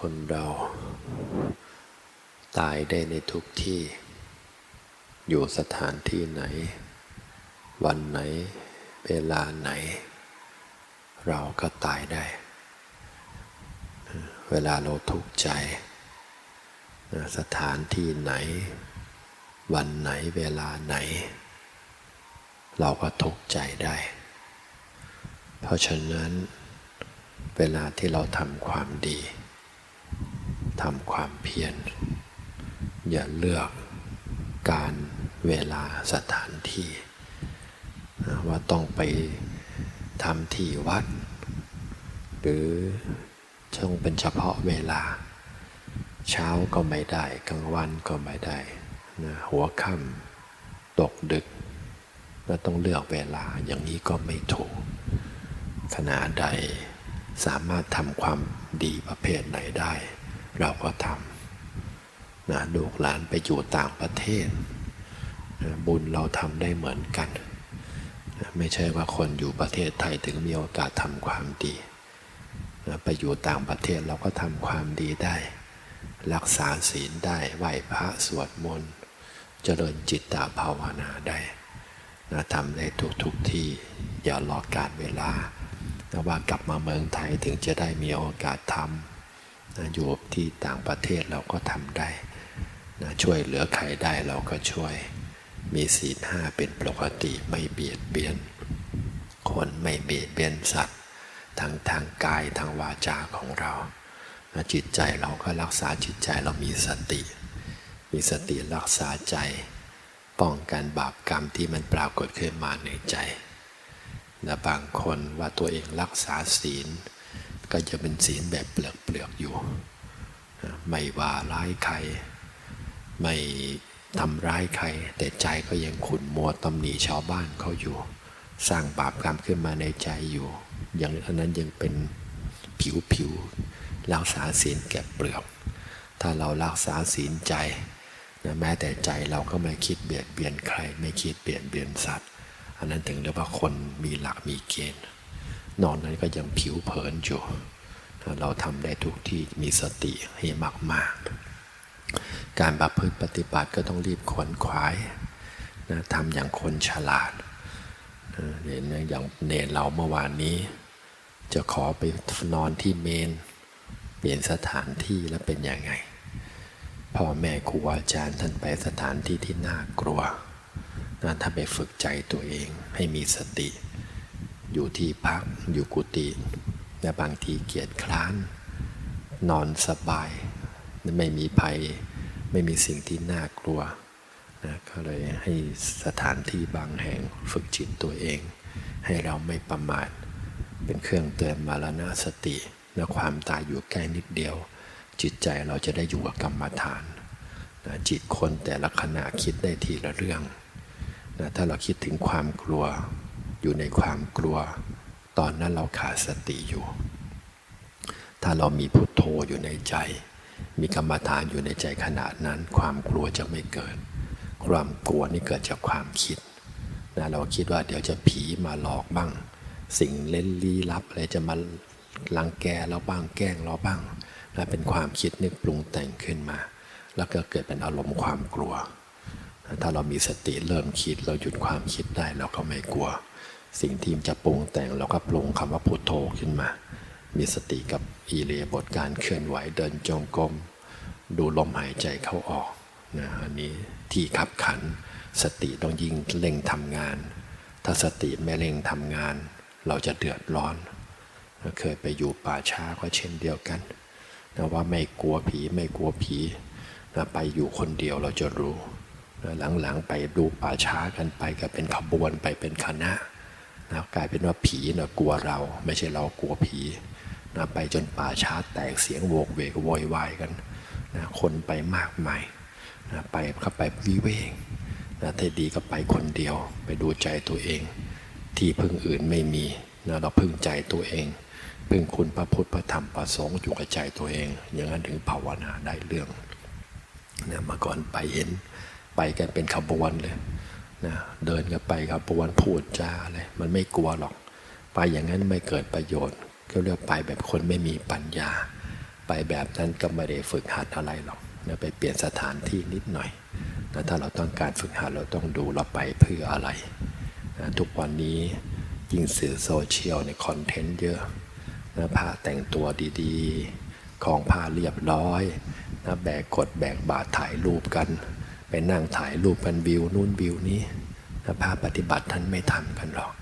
คนเรา ตายได้ในทุกที่ อยู่สถานที่ไหน วันไหน เวลาไหน เราก็ตายได้ เวลาเราทุกข์ใจ สถานที่ไหน วันไหนเวลาไหน เราก็ทุกข์ใจได้ เพราะฉะนั้นเวลาที่เราทำความดี ทำความเพียร อย่าเลือกการเวลาสถานที่ ว่าต้องไปทำที่วัด หรือช่องเป็นเฉพาะเวลา เช้าก็ไม่ได้กลางวันก็ไม่ได้นะหัวค่ำตกดึกเราต้องเลือกเวลาอย่างนี้ก็ไม่ถูก ขณะใดสามารถทำความดีประเภทไหนได้ เราก็ทำนะลูกหลานไปอยู่ต่างประเทศนะบุญเราทำได้เหมือนกันนะไม่ใช่ว่าคนอยู่ประเทศไทยถึงมีโอกาสทำความดีนะไปอยู่ต่างประเทศเราก็ทำความดีได้ รักษาศีลได้ไหว้พระสวดมนต์เจริญจิตตภาวนาได้นะทำได้ทุกทุกที่อย่ารอการเวลาว่ากลับมาเมืองไทยถึงจะได้มีโอกาสทำ นะอยู่ที่ต่างประเทศเราก็ทำได้นะช่วยเหลือใครได้เราก็ช่วย มีศีลห้าเป็นปกติไม่เบียดเบียน คนไม่เบียดเบียนสัตว์ทั้งทางกายทางวาจาของเราจิตใจเราก็รักษาจิตใจเรามีสติ มีสติรักษาใจ ป้องกันบาปกรรมที่มันปรากฏขึ้นมาในใจและบางคนว่าตัวเองรักษาศีล ก็จะเป็นศีลแบบเปลือกเปลือกอยู่ ไม่ว่าร้ายใคร ไม่ทำร้ายใคร แต่ใจก็ยังขุนมัวตำหนิชาวบ้านเขาอยู่ สร้างบาปกรรมขึ้นมาในใจอยู่ อย่างนั้นยังเป็นผิวผิวรักษาศีลแก็บเปลือก ถ้าเรารักษาศีลใจนะแม้แต่ใจเราก็ไม่คิดเบียดเบียนใคร ไม่คิดเบียดเบียนสัตว์ อันนั้นถึงเรียกว่าคนมีหลักมีเกณฑ์ นอนนั้นก็ยังผิวเผินอยู่ เราทำได้ทุกที่มีสติให้มากๆ การประพฤติปฏิบัติก็ต้องรีบขวนขวายนะทำอย่างคนฉลาดเนี่ยอย่างเนรเราเมื่อวานนี้ จะขอไปนอนที่เมน เปลี่ยนสถานที่แล้วเป็นยังไงพ่อแม่ครูอาจารย์ท่านไปสถานที่ที่น่ากลัวนะถ้าไปฝึกใจตัวเองให้มีสติ อยู่ที่พักอยู่กุฏิและบางทีเกียจคร้าน นอนสบาย ไม่มีภัย ไม่มีสิ่งที่น่ากลัวนะก็เลยให้สถานที่บางแห่งฝึกจิตตัวเอง ให้เราไม่ประมาท เป็นเครื่องเตือนมารณสติและความตายอยู่ใกล้นิดเดียว จิตใจเราจะได้อยู่กับกรรมฐานนะจิตคนแต่ละขณะคิดได้ทีละเรื่องนะถ้าเราคิดถึงความกลัว อยู่ในความกลัว ตอนนั้นเราขาดสติอยู่ ถ้าเรามีพุทโธอยู่ในใจ มีกรรมฐานอยู่ในใจขนาดนั้น ความกลัวจะไม่เกิด ความกลัวนี่เกิดจากความคิดนะเราคิดว่าเดี๋ยวจะผีมาหลอกบ้าง สิ่งเล่นลี้ลับอะไรจะมาลังแกเราบ้างแกล้งเราบ้างนะเป็นความคิดนึกปรุงแต่งขึ้นมา แล้วก็เกิดเป็นอารมณ์ความกลัว ถ้าเรามีสติเริ่มคิดเราหยุดความคิดได้เราก็ไม่กลัว สิ่งที่จะปรุงแต่งเราก็ปรุงคำว่าพุโทโธขึ้นมา มีสติกับอีเลียบทการเคลื่อนไหวเดินจงกรมดูลมหายใจเข้าออกนะอันนี้ที่ขับขัน สติต้องยิ่งเร่งทำงาน ถ้าสติไม่เร่งทำงาน เราจะเดือดร้อน เคยไปอยู่ป่าช้าก็เช่นเดียวกันนะว่าไม่กลัวผีไม่กลัวผีนะไปอยู่คนเดียวเราจะรู้นะหลังๆไปดูป่าช้ากันไปก็เป็นขบวนไปเป็นคณะ นะกลายเป็นว่าผีนะกลัวเรา ไม่ใช่เรากลัวผีนะไปจนป่าช้าแตกเสียงโวกเวกโวยวายกันนะคนไปมากมายนะไปเข้าไปวิเวกนะถ้าดีก็ไปคนเดียว ไปดูใจตัวเอง ที่พึ่งอื่นไม่มีนะเราพึ่งใจตัวเองพึ่งคุณพระพุทธพระธรรมพระสงฆ์อยู่กับใจตัวเอง อย่างนั้นถึงภาวนาได้เรื่องนะเมื่อก่อนไปเห็นไปกันเป็นขบวนเลย นะเดินกันไปขบปวนพูดจาอะไรมันไม่กลัวหรอก ไปอย่างนั้นไม่เกิดประโยชน์ก็เรียกไปแบบคนไม่มีปัญญา ไปแบบนั้นก็ไม่ได้ฝึกหัดอะไรหรอกนะไปเปลี่ยนสถานที่นิดหน่อยนะถ้าเราต้องการฝึกหัดเราต้องดูเราไปเพื่ออะไรนะทุกวันนี้ยิ่งสื่อโซเชียลในคอนเทนต์เยอะนะพระแต่งตัวดีๆ ของผ้าเรียบร้อยนะแบกกดแบกบาทถ่ายรูปกัน ไปนั่งถ่ายรูปกันวิวนู่นวิวนี้นะพระปฏิบัติท่านไม่ทำกันหรอก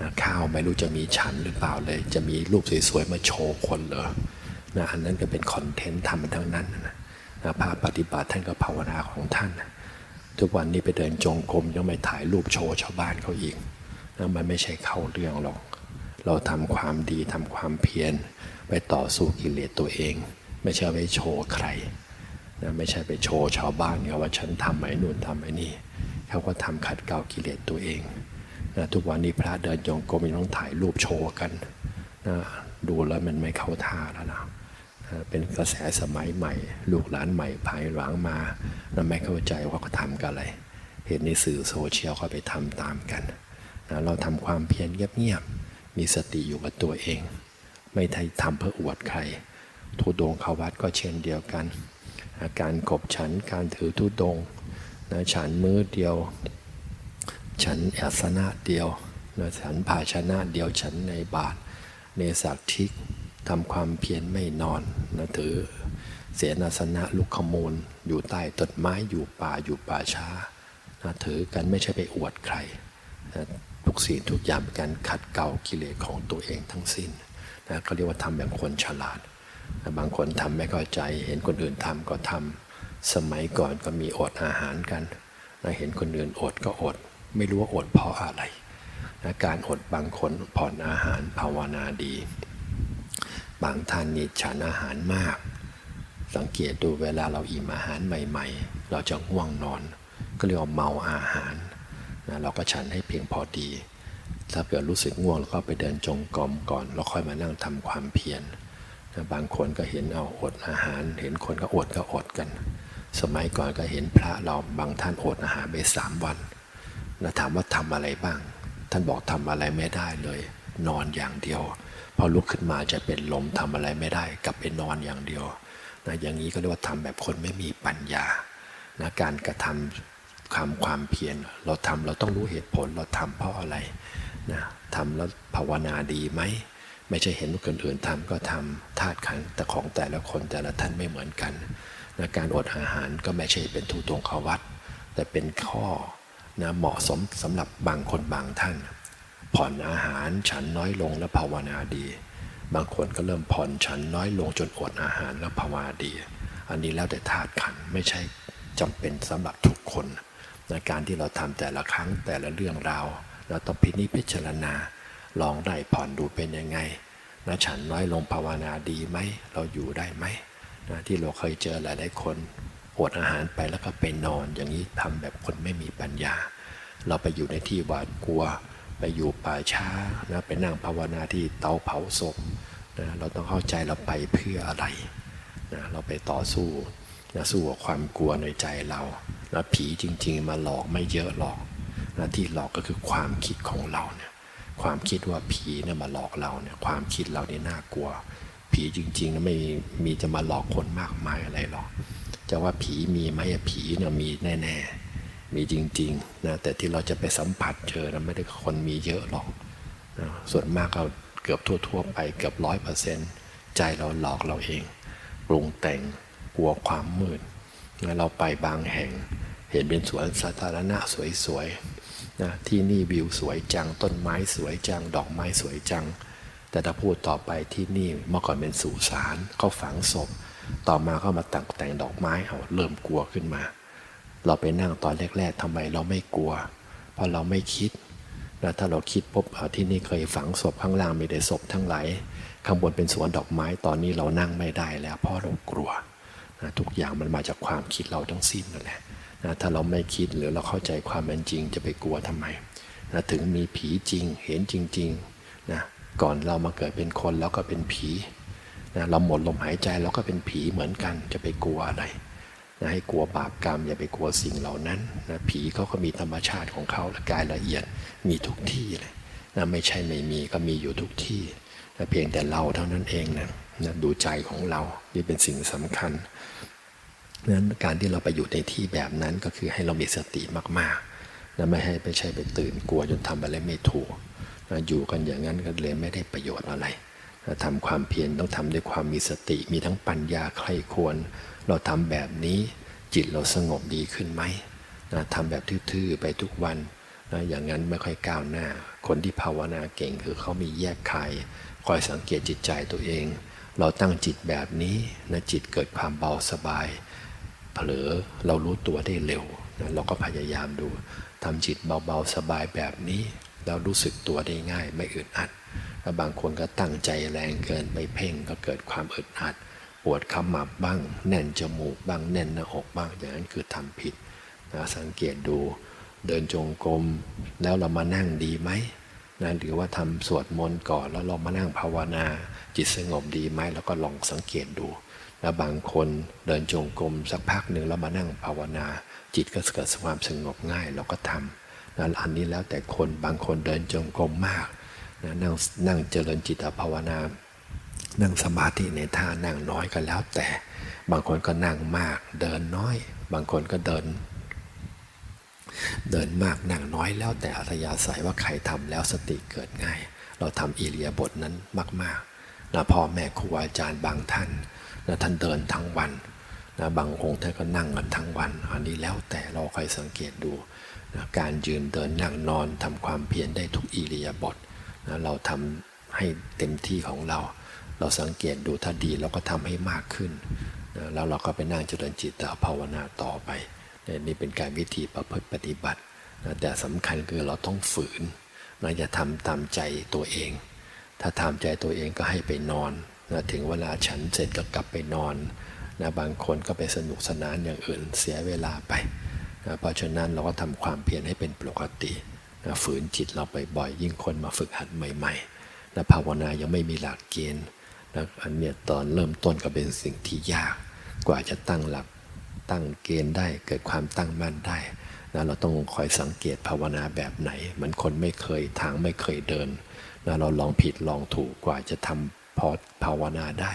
นะข้าวไม่รู้จะมีฉันหรือเปล่าเลย จะมีรูปสวยๆมาโชว์คนเหรอนะอันนั้นก็เป็นคอนเทนต์ทำมันทั้งนั้นนะนะพระปฏิบัติท่านก็ภาวนาของท่านนะทุกวันนี้ไปเดินจงกรมยังไม่ถ่ายรูปโชว์ชาวบ้านเขาอีกนะมันไม่ใช่เข้าเรื่องหรอก เราทำความดีทำความเพียรไปต่อสู้กิเลสตัวเอง ไม่ใช่ไปโชว์ใคร นะไม่ใช่ไปโชว์ชาวบ้านเขาว่าฉันทำไอ้นู่นทำไอ้นี่เขาก็ทำขัดเกลากิเลสตัวเองนะทุกวันนี้พระเดินจงกรมยังต้องถ่ายรูปโชว์กันนะดูแล้วมันไม่เข้าท่าแล้วนะนะเป็นกระแสสมัยใหม่ ลูกหลานใหม่ภายหลังมานะไม่เข้าใจว่าเขาทำกันอะไร เห็นในสื่อโซเชียลเขาไปทำตามกันนะเราทำความเพียรเงียบๆมีสติอยู่กับตัวเอง ไม่ได้ทำเพื่ออวดใครทุดงเขาวัดก็เช่นเดียวกัน การขบฉันการถือทุดงนะฉันมือเดียว ฉันอัสนะเดียวนะฉันภาชนะเดียวฉันในบาทเนสักทิกทำความเพียรไม่นอนนะถือเสนาสนะลุกขมูล อยู่ใต้ต้นไม้อยู่ป่าอยู่ป่าช้านะถือกันไม่ใช่ไปอวดใครนะทุกสิ่งทุกอย่างเป็นการขัดเกลากิเลสของตัวเองทั้งสิ้นนะเขาเรียกว่าทำแบบคนฉลาด บางคนทำไม่เข้าใจ เห็นคนอื่นทำก็ทำสมัยก่อนก็มีอดอาหารกันเห็นคนอื่นอดก็อด ไม่รู้ว่าอดเพราะอะไรนะการอดบางคนผ่อนอาหารภาวนาดี บางท่านนี่ฉันอาหารมาก สังเกตดูเวลาเราอิ่มอาหารใหม่ ๆ เราจะง่วงนอน ก็เรียกว่าเมาอาหารนะเราก็ฉันให้เพียงพอดี ถ้าเกิดรู้สึกง่วงเราก็ไปเดินจงกรมก่อน แล้วค่อยมานั่งทำความเพียร บางคนก็เห็นเอาอดอาหาร เห็นคนก็อดก็อดกัน สมัยก่อนก็เห็นพระเราบางท่านอดอาหารไปสามวันนะถามว่าทำอะไรบ้าง ท่านบอกทำอะไรไม่ได้เลย นอนอย่างเดียว พอลุกขึ้นมาจะเป็นลมทำอะไรไม่ได้ กลับไปนอนอย่างเดียวนะอย่างนี้ก็เรียกว่าทำแบบคนไม่มีปัญญานะการกระทำความความเพียรเราทำเราต้องรู้เหตุผลเราทำเพราะอะไรนะทำแล้วภาวนาดีไหม ไม่ใช่เห็นคนอื่นทำก็ทำธาตุขันธ์แต่ของแต่ละคนแต่ละท่านไม่เหมือนกันนะการอดอาหารก็ไม่ใช่เป็นทุตงขวัตแต่เป็นข้อนะเหมาะสมสำหรับบางคนบางท่าน ผ่อนอาหารฉันน้อยลงและภาวนาดี บางคนก็เริ่มผ่อนฉันน้อยลงจนอดอาหารแล้วภาวนาดี อันนี้แล้วแต่ธาตุขันธ์ไม่ใช่จำเป็นสำหรับทุกคนในการที่เราทำแต่ละครั้งแต่ละเรื่องราวเราต้องพินิจพิจารณา ลองได้ผ่อนดูเป็นยังไงนะฉันน้อยลงภาวนาดีไหมเราอยู่ได้ไหมนะที่เราเคยเจอหลายๆคนอดอาหารไปแล้วก็ไปนอนอย่างนี้ทำแบบคนไม่มีปัญญา เราไปอยู่ในที่หวาดกลัว ไปอยู่ป่าช้านะไปนั่งภาวนาที่เตาเผาศพนะเราต้องเข้าใจเราไปเพื่ออะไรนะเราไปต่อสู้นะสู้กับความกลัวในใจเรานะผีจริง ๆ มาหลอกไม่เยอะหรอกนะที่หลอกก็คือความคิดของเราเนี่ย ความคิดว่าผีเนี่ยมาหลอกเราเนี่ยความคิดเราเนี่ยน่ากลัว ผีจริงๆนะไม่มีจะมาหลอกคนมากมายอะไรหรอกจะว่าผีมีไหมผีเนี่ยมีแน่ๆมีจริงๆนะแต่ที่เราจะไปสัมผัสเจอนะไม่ได้คนมีเยอะหรอกนะส่วนมากเราเกือบทั่วๆ ไปเกือบร้อยเปอร์เซ็นต์ใจเราหลอกเราเองปรุงแต่งกลัวความมืดเราไปบางแห่ง เห็นเป็นสวนสาธารณะสวยๆ นะที่นี่วิวสวยจัง ต้นไม้สวยจัง ดอกไม้สวยจัง แต่ถ้าพูดต่อไปที่นี่เมื่อก่อนเป็นสุสานเขาฝังศพ ต่อมาเขามาแต่งแต่งดอกไม้เอาเริ่มกลัวขึ้นมา เราไปนั่งตอนแรกๆทำไมเราไม่กลัว เพราะเราไม่คิดแล้วถ้าเราคิดปุ๊บที่นี่เคยฝังศพข้างล่างมีแต่ศพทั้งหลายข้างบนเป็นสวนดอกไม้ตอนนี้เรานั่งไม่ได้แล้วเพราะเรากลัวนะทุกอย่างมันมาจากความคิดเราทั้งสิ้นนั่นแหละ นะถ้าเราไม่คิดหรือเราเข้าใจความเป็นจริงจะไปกลัวทำไมนะถึงมีผีจริงเห็นจริงๆนะก่อนเรามาเกิดเป็นคนแล้วก็เป็นผีนะเราหมดลมหายใจเราก็เป็นผีเหมือนกันจะไปกลัวอะไรนะให้กลัวบาปกรรมอย่าไปกลัวสิ่งเหล่านั้นนะผีเขาก็มีธรรมชาติของเขาและกายละเอียดมีทุกที่เลยนะไม่ใช่ไม่มีก็มีอยู่ทุกที่แต่เพียงแต่เราเท่านั้นเองนะนะดูใจของเรานี่เป็นสิ่งสำคัญ นั้นการที่เราไปอยู่ในที่แบบนั้นก็คือให้เรามีสติมากๆนะไม่ให้ไปใช่ไปตื่นกลัวจนทำอะไรไม่ถูกนะอยู่กันอย่างนั้นก็เลยไม่ได้ประโยชน์อะไรนะทำความเพียรต้องทำด้วยความมีสติ มีทั้งปัญญาใครควร เราทำแบบนี้จิตเราสงบดีขึ้นไหมนะทำแบบทื่อๆไปทุกวันนะอย่างนั้นไม่ค่อยก้าวหน้า คนที่ภาวนาเก่งคือเขามีแยกคายคอยสังเกตจิตใจตัวเอง เราตั้งจิตแบบนี้นะจิตเกิดความเบาสบาย เผลอเรารู้ตัวได้เร็วนะเราก็พยายามดูทำจิตเบาๆสบายแบบนี้ เรารู้สึกตัวได้ง่าย ไม่อึดอัดแล้วบางคนก็ตั้งใจแรงเกินไปเพ่งก็เกิดความอึดอัด ปวดขมับบ้าง แน่นจมูกบ้างแน่นหน้าอกบ้างอย่างนั้นคือทำผิดนะสังเกตดูเดินจงกรมแล้วเรามานั่งดีไหมนะหรือว่าทำสวดมนต์ก่อนแล้วเรามานั่งภาวนา จิตสงบดีไหมแล้วก็ลองสังเกตดู แล้วบางคนเดินจงกรมสักพักหนึ่งแล้วมานั่งภาวนา จิตก็เกิดความสงบง่ายเราก็ทำนะอันนี้แล้วแต่คนบางคนเดินจงกรมมากนะนั่งนั่งเจริญจิตภาวนา นั่งสมาธิในท่านั่งน้อยก็แล้วแต่ บางคนก็นั่งมาก เดินน้อย บางคนก็เดิน เดินมากนั่งน้อยแล้วแต่อัธยาศัยว่าใครทำแล้วสติเกิดง่าย เราทำอิเลียบทนั้นมาก ๆ นะพ่อแม่ครูอาจารย์บางท่านนะท่านเดินทั้งวันนะบางองค์ท่านก็นั่งกันทั้งวัน อันนี้แล้วแต่เราคอยสังเกตดูนะการยืนเดินนั่งนอนทำความเพียรได้ทุกอิเลียบทนะเราทำให้เต็มที่ของเรา เราสังเกตดูถ้าดีเราก็ทำให้มากขึ้นนะแล้วเราก็ไปนั่งเจริญจิตภาวนาต่อไปนี่เป็นการวิธีประพฤติปฏิบัตินะแต่สำคัญคือเราต้องฝืนนะอย่าทำตามใจตัวเอง ถ้าทำใจตัวเองก็ให้ไปนอนนะถึงเวลาฉันเสร็จก็กลับไปนอนนะบางคนก็ไปสนุกสนานอย่างอื่นเสียเวลาไปนะเพราะฉะนั้นเราก็ทำความเพียรให้เป็นปกตินะฝืนจิตเราไปบ่อยยิ่งคนมาฝึกหัดใหม่ๆนะภาวนายังไม่มีหลักเกณฑ์นะอันเนี้ยตอนเริ่มต้นก็เป็นสิ่งที่ยาก กว่าจะตั้งหลักตั้งเกณฑ์ได้เกิดความตั้งมั่นได้นะเราต้องคอยสังเกตภาวนาแบบไหนเหมือนคนไม่เคยทางไม่เคยเดิน นะเราลองผิดลองถูกกว่าจะทำพอภาวนาได้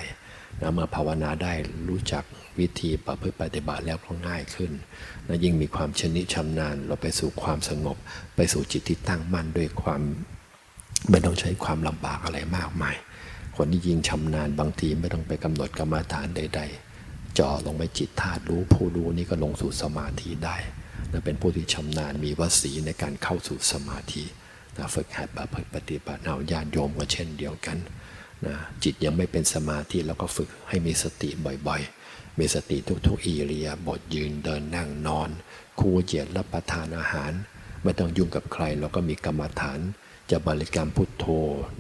นะเมื่อภาวนาได้รู้จักวิธีประพฤติปฏิบัติแล้วก็ง่ายขึ้นนะยิ่งมีความชนิชำนาญเราไปสู่ความสงบ ไปสู่จิตที่ตั้งมั่นด้วยความไม่ต้องใช้ความลำบากอะไรมากมาย คนที่ยิ่งชำนาญบางทีไม่ต้องไปกำหนดกรรมฐานใด ๆจ่อลงไปจิตธาตุรู้ผู้รู้นี่ก็ลงสู่สมาธิได้นะเป็นผู้ที่ชำนาญมีวสีในการเข้าสู่สมาธิ ฝึกหัดประพฤติปฏิบัติเอาญาติโยมก็เช่นเดียวกันนะจิตยังไม่เป็นสมาธิแล้วก็ฝึกให้มีสติบ่อยๆ มีสติทุกๆอิเลียบทยืนเดินนั่งนอน คู่เจียดรับประทานอาหาร ไม่ต้องยุ่งกับใครเราก็มีกรรมฐาน จะบริกรรมพุทโธ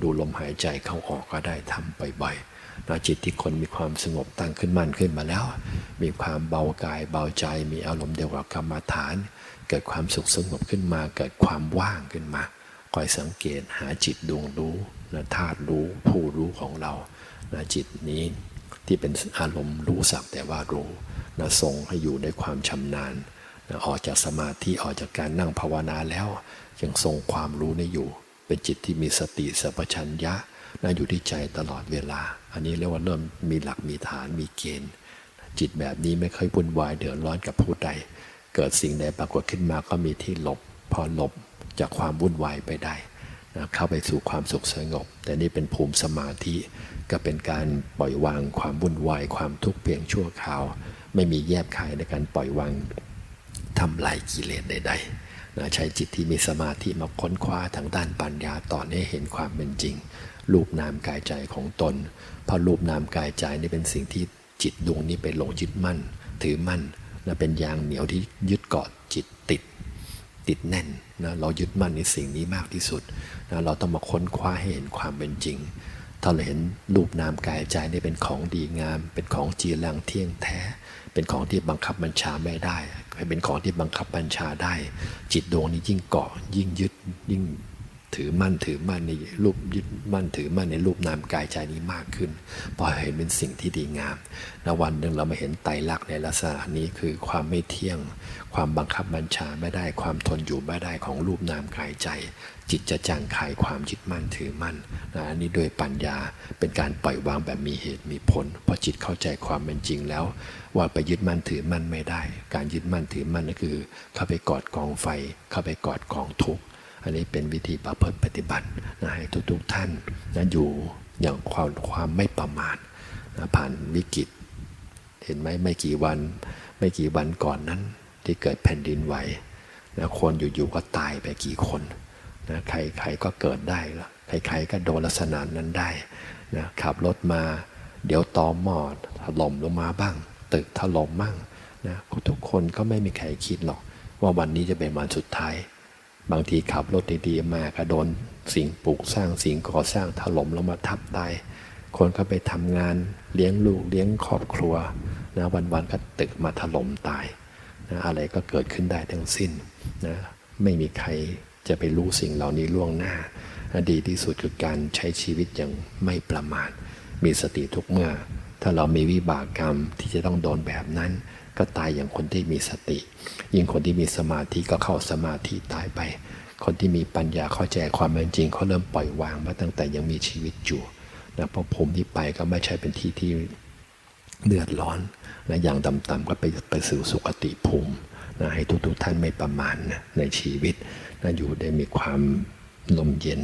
ดูลมหายใจเข้าออกก็ได้ทำบ่อยๆนะจิตที่คนมีความสงบตั้งขึ้นมั่นขึ้นมาแล้ว มีความเบากายเบาใจ มีอารมณ์เดียวกับกรรมฐาน เกิดความสุขสงบขึ้นมา เกิดความว่างขึ้นมา คอยสังเกตหาจิตดวงรู้นะธาตุรู้ผู้รู้ของเรานะจิตนี้ที่เป็นอารมณ์รู้สักแต่ว่ารู้นะทรงให้อยู่ในความชำนาญนะออกจากสมาธิออกจากการนั่งภาวนาแล้วยังทรงความรู้ในอยู่ เป็นจิตที่มีสติสัพชัญญะนะอยู่ที่ใจตลอดเวลา อันนี้เรียกว่าเริ่มมีหลักมีฐานมีเกณฑ์ จิตแบบนี้ไม่เคยวุ่นวายเดือดร้อนกับผู้ใด เกิดสิ่งใดปรากฏขึ้นมาก็มีที่หลบ พอหลบ จากความวุ่นวายไปได้นะเข้าไปสู่ความสุขสงบ แต่นี่เป็นภูมิสมาธิ ก็เป็นการปล่อยวางความวุ่นวายความทุกข์เพียงชั่วคราว ไม่มีแยบคายในการปล่อยวางทำลายกิเลสใดๆนะใช้จิตที่มีสมาธิมาค้นคว้าทางด้านปัญญาต่อให้เห็นความเป็นจริง รูปนามกายใจของตนเพราะรูปนามกายใจนี่เป็นสิ่งที่จิตดวงนี้ไปหลงยึดมั่น ถือมั่นนะเป็นยางเหนียวที่ยึดเกาะจิตติด ติดแน่นนะเรายึดมั่นในสิ่งนี้มากที่สุดนะเราต้องมาค้นคว้าให้เห็นความเป็นจริง ถ้าเราเห็นรูปนามกายใจนี่เป็นของดีงาม เป็นของจีรังเที่ยงแท้ เป็นของที่บังคับบัญชาไม่ได้ เป็นของที่บังคับบัญชาได้ จิตดวงนี้ยิ่งเกาะยิ่งยึดยิ่ง ถือมั่นถือมั่นในรูปยึดมั่นถือมั่นในรูปนามกายใจนี้มากขึ้นพราะเห็นเป็นสิ่งที่ดีงามแล้ววันหนึ่งเรามาเห็นไตรลักษณ์ในลักษณะนี้คือความไม่เที่ยง ความบังคับบัญชาไม่ได้ ความทนอยู่ไม่ได้ของรูปนามกายใจ จิตจะจางคายความยึดมั่นถือมั่นนะอันนี้โดยปัญญาเป็นการปล่อยวางแบบมีเหตุมีผลพราะจิตเข้าใจความเป็นจริงแล้ว ว่าไปยึดมั่นถือมั่นไม่ได้ การยึดมั่นถือมั่นก็คือ เข้าไปกอดกองไฟ เข้าไปกอดกองทุกข์ อันนี้เป็นวิธีประพฤติปฏิบัตินะให้ทุกๆท่านนะอยู่อย่างความความไม่ประมาทนะผ่านวิกฤต เห็นไหมไม่กี่วัน ไม่กี่วันก่อนนั้น ที่เกิดแผ่นดินไหวนะคนอยู่ๆก็ตายไปกี่คนนะใครใครก็เกิดได้ละใครๆก็โดนลักษณะนั้นได้นะขับรถมา เดี๋ยวตอหมอดถล่มลงมาบ้าง ตึกถล่มบ้างนะทุกคนก็ไม่มีใครคิดหรอก ว่าวันนี้จะเป็นวันสุดท้าย บางทีขับรถดีๆมาก็โดนสิ่งปลูกสร้างสิ่งก่อสร้างถล่มลงมาทับตายคนก็ไปทำงานเลี้ยงลูกเลี้ยงครอบครัวนะวันๆก็ตึกมาถล่มตายนะอะไรก็เกิดขึ้นได้ทั้งสิ้นนะไม่มีใครจะไปรู้สิ่งเหล่านี้ล่วงหน้าดีที่สุดคือการใช้ชีวิตอย่างไม่ประมาทมีสติทุกเมื่อ ถ้าเรามีวิบากกรรมที่จะต้องโดนแบบนั้น ก็ตายอย่างคนที่มีสติ ยิ่งคนที่มีสมาธิก็เข้าสมาธิตายไป คนที่มีปัญญาเข้าใจความเป็นจริงเขาเริ่มปล่อยวางมาตั้งแต่ยังมีชีวิตอยู่นะเพราะผมที่ไปก็ไม่ใช่เป็นที่ที่เดือดร้อนนะอย่างต่ำๆก็ไปไปสู่สุคติภูมินะให้ทุกๆท่านไม่ประมาทนะในชีวิตนะอยู่ได้มีความลมเย็น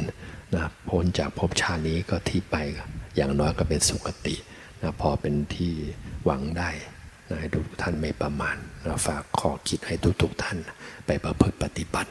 นะพ้นจากภพชาตินี้ก็ที่ไปอย่างน้อยก็เป็นสุคตินะพอเป็นที่หวังได้ ให้ทุกท่านไม่ประมาณเราฝากขอคิดให้ทุกๆท่านไปประพฤติปฏิบัติ